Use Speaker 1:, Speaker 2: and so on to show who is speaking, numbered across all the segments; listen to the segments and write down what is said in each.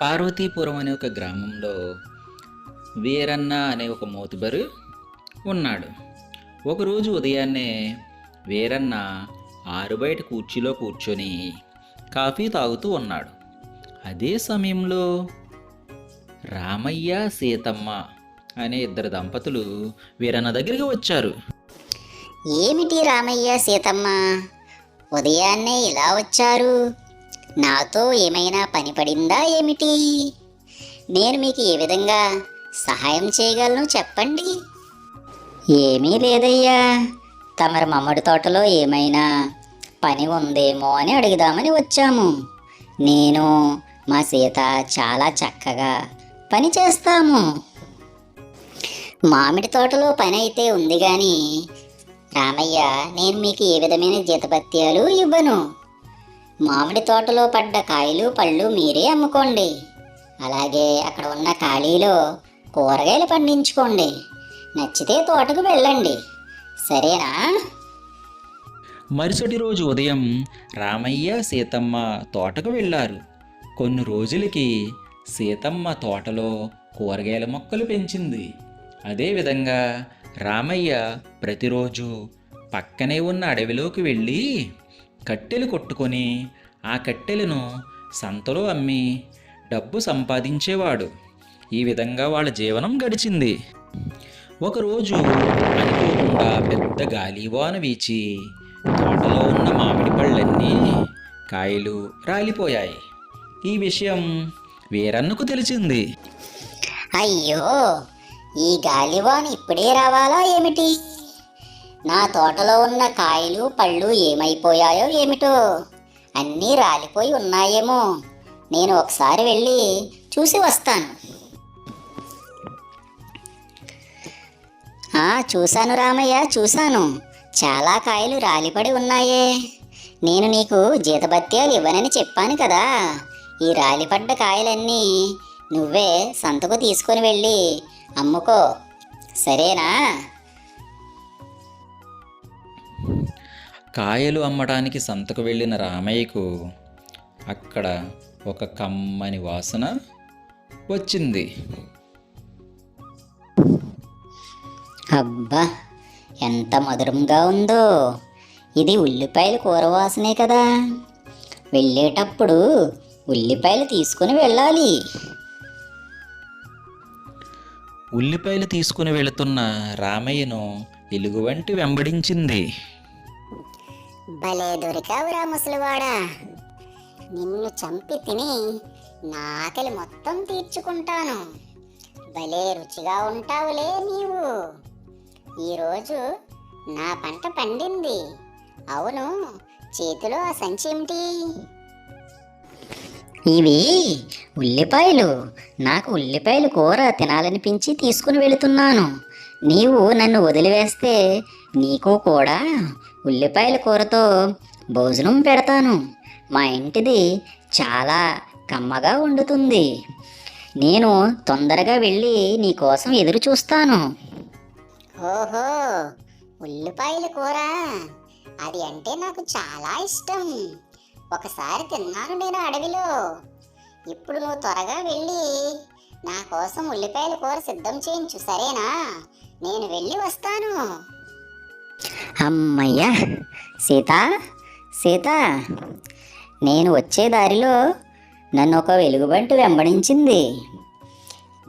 Speaker 1: పార్వతీపురం అనే ఒక గ్రామంలో వీరన్న అనే ఒక మోతుబరు ఉన్నాడు. ఒకరోజు ఉదయాన్నే వీరన్న ఆరు బయట కుర్చీలో కూర్చొని కాఫీ తాగుతూ ఉన్నాడు. అదే సమయంలో రామయ్య సీతమ్మ అనే ఇద్దరు దంపతులు వీరన్న దగ్గరికి వచ్చారు.
Speaker 2: ఏమిటి రామయ్య సీతమ్మ? ఉదయాన్నే ఇలా వచ్చారు? నాతో ఏమైనా పని పడిందా ఏమిటి? నేను మీకు ఏ విధంగా సహాయం చేయగలను చెప్పండి? ఏమీ లేదయ్యా. తమరి మమ్మడి తోటలో ఏమైనా పని ఉందేమో అని అడుగుదామని వచ్చాము. నేను మా సీత చాలా చక్కగా పని చేస్తాము. మామిడి తోటలో పని అయితే ఉంది కానీ రామయ్య నేను మీకు ఏ విధమైన జీతభత్యాలు ఇవ్వను. మామిడి తోటలో పడ్డ కాయలు పళ్ళు మీరే అమ్ముకోండి. అలాగే అక్కడ ఉన్న ఖాళీలో కూరగాయలు పండించుకోండి. నచ్చితే తోటకు వెళ్ళండి. సరేనా?
Speaker 1: మరుసటి రోజు ఉదయం రామయ్య సీతమ్మ తోటకు వెళ్ళారు. కొన్ని రోజులకి సీతమ్మ తోటలో కూరగాయల మొక్కలు పెంచింది. అదేవిధంగా రామయ్య ప్రతిరోజు పక్కనే ఉన్న అడవిలోకి వెళ్ళి కట్టెలు కొట్టుకొని ఆ కట్టెలను సంతలో అమ్మి డబ్బు సంపాదించేవాడు. ఈ విధంగా వాళ్ళ జీవనం గడిచింది. ఒకరోజు అనుకోకుండా పెద్ద గాలివాన వీచి తోటలో ఉన్న మామిడి పళ్ళన్నీ కాయలు రాలిపోయాయి. ఈ విషయం వీరన్నకు తెలిసింది.
Speaker 2: అయ్యో ఈ గాలివాన ఇప్పుడే రావాలా ఏమిటి? నా తోటలో ఉన్న కాయలు పళ్ళు ఏమైపోయాయో ఏమిటో? అన్నీ రాలిపోయి ఉన్నాయేమో. నేను ఒకసారి వెళ్ళి చూసి వస్తాను. చూశాను రామయ్య చూశాను. చాలా కాయలు రాలిపడి ఉన్నాయే. నేను నీకు జీతభత్యాలు ఇవ్వనని చెప్పాను కదా. ఈ రాలిపడ్డ కాయలన్నీ నువ్వే సంతకు తీసుకొని వెళ్ళి అమ్ముకో. సరేనా?
Speaker 1: కాయలు అమ్మడానికి సంతకు వెళ్ళిన రామయ్యకు అక్కడ ఒక కమ్మని వాసన వచ్చింది.
Speaker 2: అబ్బా ఎంత మధురంగా ఉందో. ఇది ఉల్లిపాయల కూర వాసనే కదా. వెళ్ళేటప్పుడు ఉల్లిపాయలు తీసుకుని వెళ్ళాలి.
Speaker 1: ఉల్లిపాయలు తీసుకుని వెళుతున్న రామయ్యను ఎలుగువంటి వెంబడించింది.
Speaker 2: భలే దొరికావురా ముసలివాడా. నిన్ను చంపి తిని నా ఆకలి మొత్తం తీర్చుకుంటాను. భలే రుచిగా ఉంటావులే నీవు. ఈరోజు నా పంట పండింది. అవును చేతిలో ఆ సంచి ఏమిటి? ఇవి ఉల్లిపాయలు. నాకు ఉల్లిపాయలు కూర తినాలనిపించి తీసుకుని వెళుతున్నాను. నీవు నన్ను వదిలివేస్తే నీకు కూడా ఉల్లిపాయల కూరతో భోజనం పెడతాను. మా ఇంటిది చాలా కమ్మగా వండుతుంది. నేను తొందరగా వెళ్ళి నీ కోసం ఎదురు చూస్తాను. ఓహో ఉల్లిపాయల కూర. అది అంటే నాకు చాలా ఇష్టం. ఒకసారి తిన్నాను నేను అడవిలో. ఇప్పుడు నువ్వు త్వరగా వెళ్ళి నా కోసం ఉల్లిపాయల కూర సిద్ధం చేయించు సరేనా? నేను వెళ్ళి వస్తాను. అమ్మయ్యా సీత సీత నేను వచ్చే దారిలో నన్ను ఒక వెలుగుబంటి వెంబడించింది.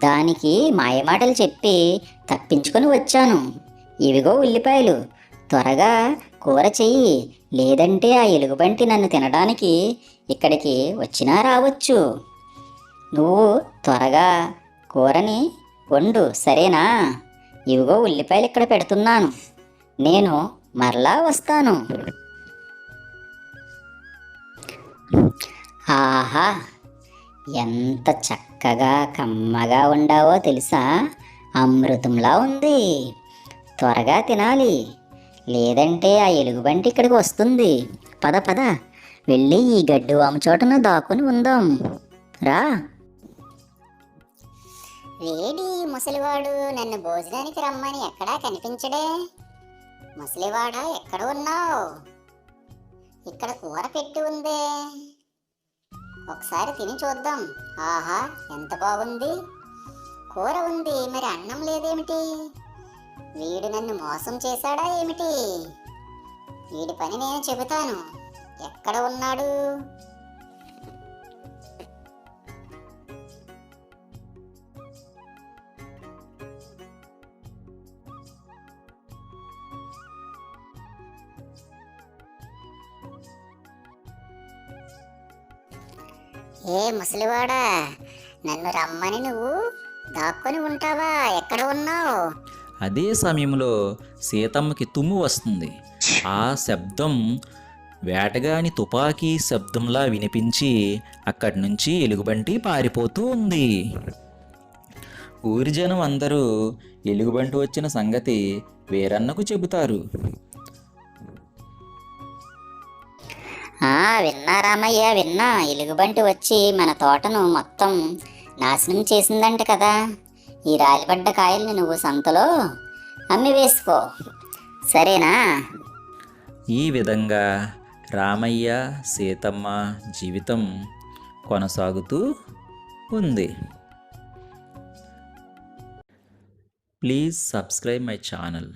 Speaker 2: దానికి మాయమాటలు చెప్పి తప్పించుకొని వచ్చాను. ఇవిగో ఉల్లిపాయలు త్వరగా కూర చెయ్యి. లేదంటే ఆ ఎలుగుబంటి నన్ను తినడానికి ఇక్కడికి వచ్చినా రావచ్చు. నువ్వు త్వరగా కూరని వండు సరేనా? ఇవిగో ఉల్లిపాయలు ఇక్కడ పెడుతున్నాను. నేను మరలా వస్తాను. ఆహా! ఎంత చక్కగా కమ్మగా ఉండావో తెలుసా? అమృతంలా ఉంది. త్వరగా తినాలి. లేదంటే ఆ ఎలుగుబంటి ఇక్కడికి వస్తుంది. పద పద. వెళ్ళి ఈ గడ్డి వాము చోటను దాక్కుని ఉందాం. రా. వేడి ముసలివాడు నన్ను భోజనానికి రమ్మని ఎక్కడా కనిపించడే? ముసలివాడా ఎక్కడ ఉన్నావు? ఇక్కడ కూర పెట్టి ఉందే. ఒకసారి తిని చూద్దాం. ఆహా ఎంత బాగుంది కూర ఉంది మరి అన్నం లేదేమిటి? వీడు నన్ను మోసం చేశాడా ఏమిటి? వీడి పని నేను చెబుతాను. ఎక్కడ ఉన్నాడు? ఏ ముసలివాడా? నన్ను రమ్మని నువ్వు? దాక్కొని ఉంటావా? ఎక్కడ ఉన్నావు?
Speaker 1: అదే సమయంలో సీతమ్మకి తుమ్ము వస్తుంది. ఆ శబ్దం వేటగాని తుపాకీ శబ్దంలా వినిపించి అక్కడి నుంచి ఎలుగుబంటి పారిపోతూ ఉంది. ఊరి జనం అందరూ ఎలుగుబంటి వచ్చిన సంగతి వీరన్నకు చెబుతారు.
Speaker 2: విన్నా రామయ్య విన్నా. ఎలుగుబంటి వచ్చి మన తోటను మొత్తం నాశనం చేసిందంట కదా. ఈ రాలిపడ్డ కాయల్ని నువ్వు సంతలో అమ్మి వేసుకో. సరేనా?
Speaker 1: ఈ విధంగా రామయ్య సీతమ్మ జీవితం కొనసాగుతూ ఉంది. Please subscribe my channel.